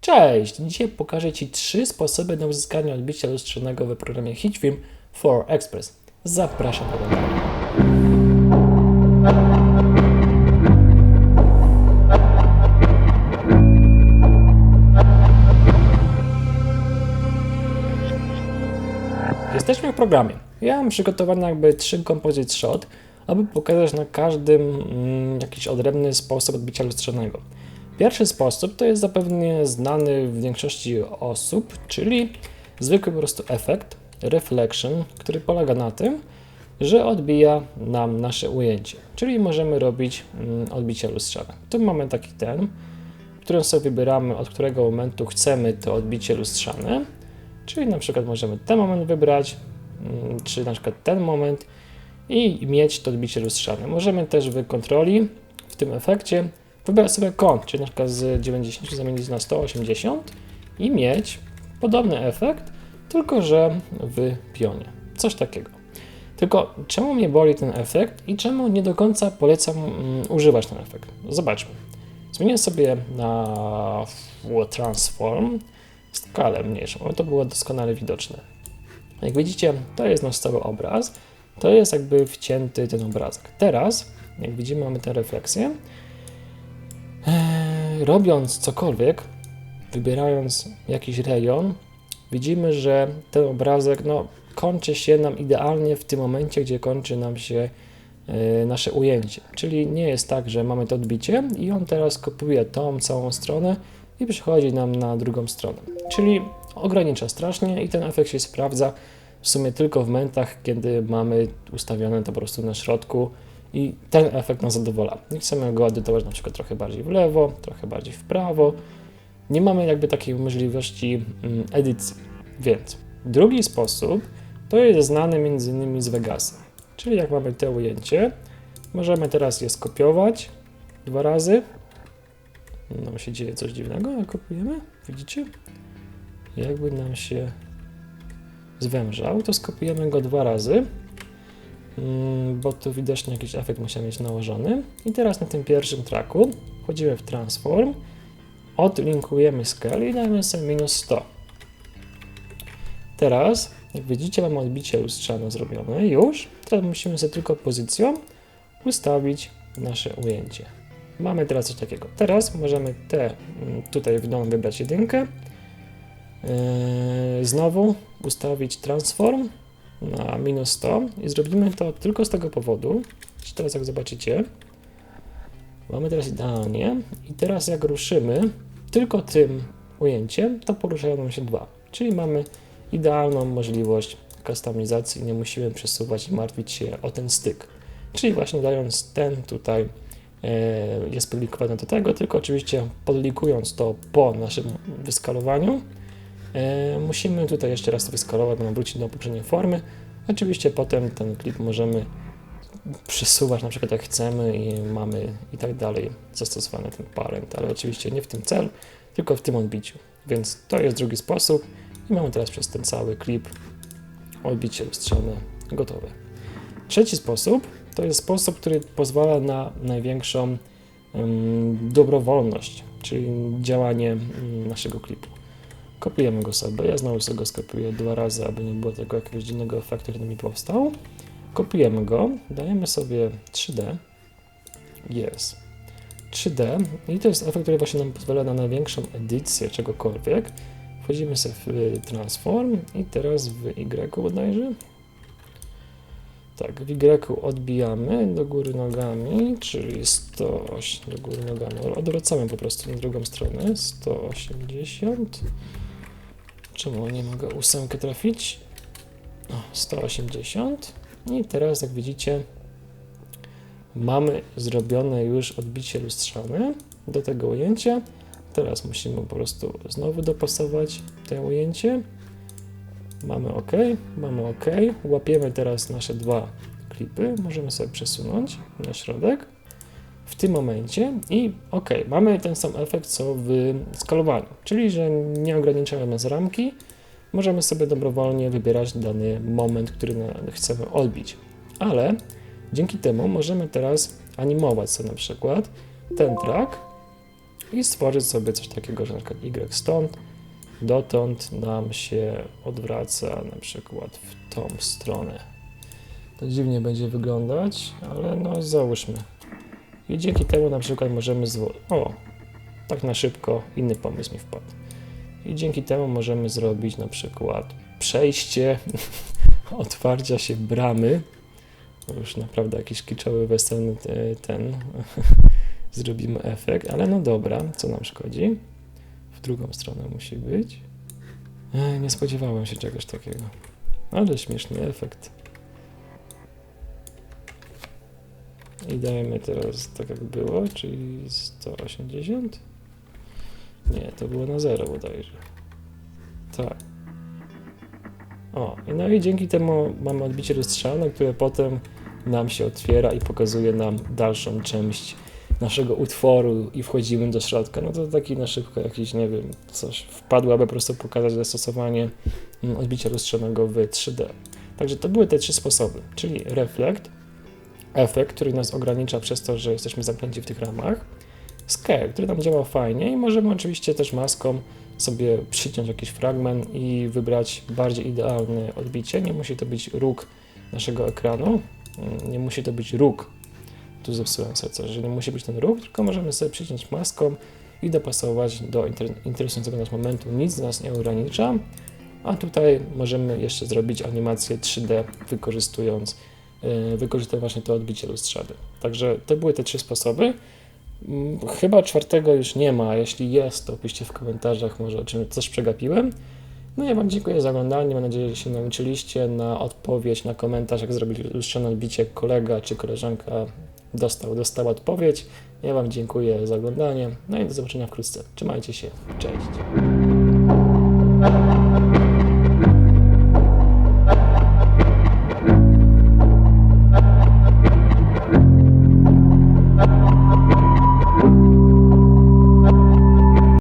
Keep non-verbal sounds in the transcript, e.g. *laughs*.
Cześć! Dzisiaj pokażę Ci trzy sposoby na uzyskanie odbicia lustrzanego w programie HitFilm 4 Express. Zapraszam do oglądania. Jesteśmy w programie. Ja mam przygotowane jakby trzy composite shot, aby pokazać na każdym mm, jakiś odrębny sposób odbicia lustrzanego. Pierwszy sposób to jest zapewne znany w większości osób, czyli zwykły po prostu efekt, reflection, który polega na tym, że odbija nam nasze ujęcie. Czyli możemy robić mm, odbicia lustrzane. Tu mamy taki ten, którym sobie wybieramy, od którego momentu chcemy to odbicie lustrzane. Czyli na przykład możemy ten moment wybrać, mm, czy na przykład ten moment i mieć to odbicie lustrzane. Możemy też w kontroli, w tym efekcie, wybrać sobie kąt, czyli na przykład z 90 zamienić na 180 i mieć podobny efekt, tylko że w pionie. Coś takiego. Tylko czemu mnie boli ten efekt i czemu nie do końca polecam mm, używać ten efekt? Zobaczmy. Zmienię sobie na Transform skalę mniejszą, aby to było doskonale widoczne. Jak widzicie, to jest nasz cały obraz. To jest jakby wcięty ten obrazek. Teraz, jak widzimy, mamy tę refleksję. Eee, robiąc cokolwiek, wybierając jakiś rejon, widzimy, że ten obrazek no, kończy się nam idealnie w tym momencie, gdzie kończy nam się e, nasze ujęcie. Czyli nie jest tak, że mamy to odbicie i on teraz kopiuje tą całą stronę i przychodzi nam na drugą stronę. Czyli ogranicza strasznie i ten efekt się sprawdza w sumie tylko w momentach, kiedy mamy ustawione to po prostu na środku i ten efekt nas zadowala. Nie chcemy go edytować na przykład trochę bardziej w lewo, trochę bardziej w prawo. Nie mamy jakby takiej możliwości mm, edycji. Więc drugi sposób to jest znany między innymi z Vegasa. Czyli jak mamy te ujęcie, możemy teraz je skopiować dwa razy. Nam się dzieje coś dziwnego, jak kopiujemy. Widzicie? Jakby nam się zwężał, to skopiujemy go dwa razy, bo tu widocznie jakiś efekt musiał mieć nałożony. I teraz na tym pierwszym traku wchodzimy w Transform, odlinkujemy scale i dajemy sobie minus 100. Teraz, jak widzicie, mamy odbicie lustrzane zrobione już. Teraz musimy sobie tylko pozycją ustawić nasze ujęcie. Mamy teraz coś takiego. Teraz możemy te mm, tutaj w domu wybrać jedynkę. Yy, znowu ustawić transform na minus 100 i zrobimy to tylko z tego powodu, że teraz jak zobaczycie, mamy teraz idealnie i teraz jak ruszymy tylko tym ujęciem, to poruszają nam się dwa, czyli mamy idealną możliwość kustomizacji, nie musimy przesuwać i martwić się o ten styk, czyli właśnie dając ten tutaj e, jest podlinkowany do tego, tylko oczywiście podlinkując to po naszym wyskalowaniu, musimy tutaj jeszcze raz to wyskalować, będą wrócić do poprzedniej formy. Oczywiście potem ten klip możemy przesuwać na przykład jak chcemy i mamy i tak dalej zastosowany ten parent, ale oczywiście nie w tym celu, tylko w tym odbiciu. Więc to jest drugi sposób i mamy teraz przez ten cały klip odbicie lustrzane gotowe. Trzeci sposób to jest sposób, który pozwala na największą um, dobrowolność, czyli działanie um, naszego klipu. Kopiujemy go sobie. Ja znowu sobie go skopiuję dwa razy, aby nie było tego jakiegoś dziwnego efektu, który mi powstał. Kopiujemy go, dajemy sobie 3D. Jest. 3D i to jest efekt, który właśnie nam pozwala na największą edycję czegokolwiek. Wchodzimy sobie w Transform i teraz w Y bodajże. Tak, w Y odbijamy do góry nogami, czyli 108 do góry nogami. Odwracamy po prostu na drugą stronę. 180. Czemu nie mogę ósemkę trafić? O, 180. I teraz, jak widzicie, mamy zrobione już odbicie lustrzane do tego ujęcia. Teraz musimy po prostu znowu dopasować to ujęcie. Mamy OK, mamy OK. Łapiemy teraz nasze dwa klipy. Możemy sobie przesunąć na środek w tym momencie i ok, mamy ten sam efekt co w skalowaniu, czyli że nie ograniczamy nas ramki, możemy sobie dobrowolnie wybierać dany moment, który chcemy odbić, ale dzięki temu możemy teraz animować sobie na przykład ten track i stworzyć sobie coś takiego, że na przykład y stąd, dotąd nam się odwraca na przykład w tą stronę. To dziwnie będzie wyglądać, ale no załóżmy. I dzięki temu na przykład możemy O, tak na szybko inny pomysł mi wpadł. I dzięki temu możemy zrobić na przykład przejście *laughs* otwarcia się bramy. Już naprawdę jakiś kiczowy weselny te- ten *laughs* zrobimy efekt, ale no dobra, co nam szkodzi? W drugą stronę musi być. Ej, nie spodziewałem się czegoś takiego. Ale śmieszny efekt. I dajemy teraz tak jak było, czyli 180? Nie, to było na 0 bodajże. Tak. O, no i dzięki temu mamy odbicie lustrzane, które potem nam się otwiera i pokazuje nam dalszą część naszego utworu i wchodzimy do środka. No to taki na szybko jakiś, nie wiem, coś wpadło, aby po prostu pokazać zastosowanie mm, odbicia lustrzanego w 3D. Także to były te trzy sposoby, czyli reflekt, efekt, który nas ogranicza przez to, że jesteśmy zamknięci w tych ramach, scale, który nam działa fajnie i możemy oczywiście też maską sobie przyciąć jakiś fragment i wybrać bardziej idealne odbicie. Nie musi to być róg naszego ekranu, nie musi to być róg, tu zepsułem coś, że nie musi być ten róg, tylko możemy sobie przyciąć maską i dopasować do inter- interesującego nas momentu. Nic nas nie ogranicza, a tutaj możemy jeszcze zrobić animację 3D wykorzystując yy, wykorzystując właśnie to odbicie lustrzane. Także to były te trzy sposoby. Mm, Chyba czwartego już nie ma. Jeśli jest, to piszcie w komentarzach, może o czym coś przegapiłem. No ja Wam dziękuję za oglądanie. Mam nadzieję, że się nauczyliście. Na odpowiedź, na komentarz, jak zrobić lustrzane odbicie, kolega czy koleżanka dostał, dostała odpowiedź. Ja Wam dziękuję za oglądanie. No i do zobaczenia wkrótce. Trzymajcie się. Cześć.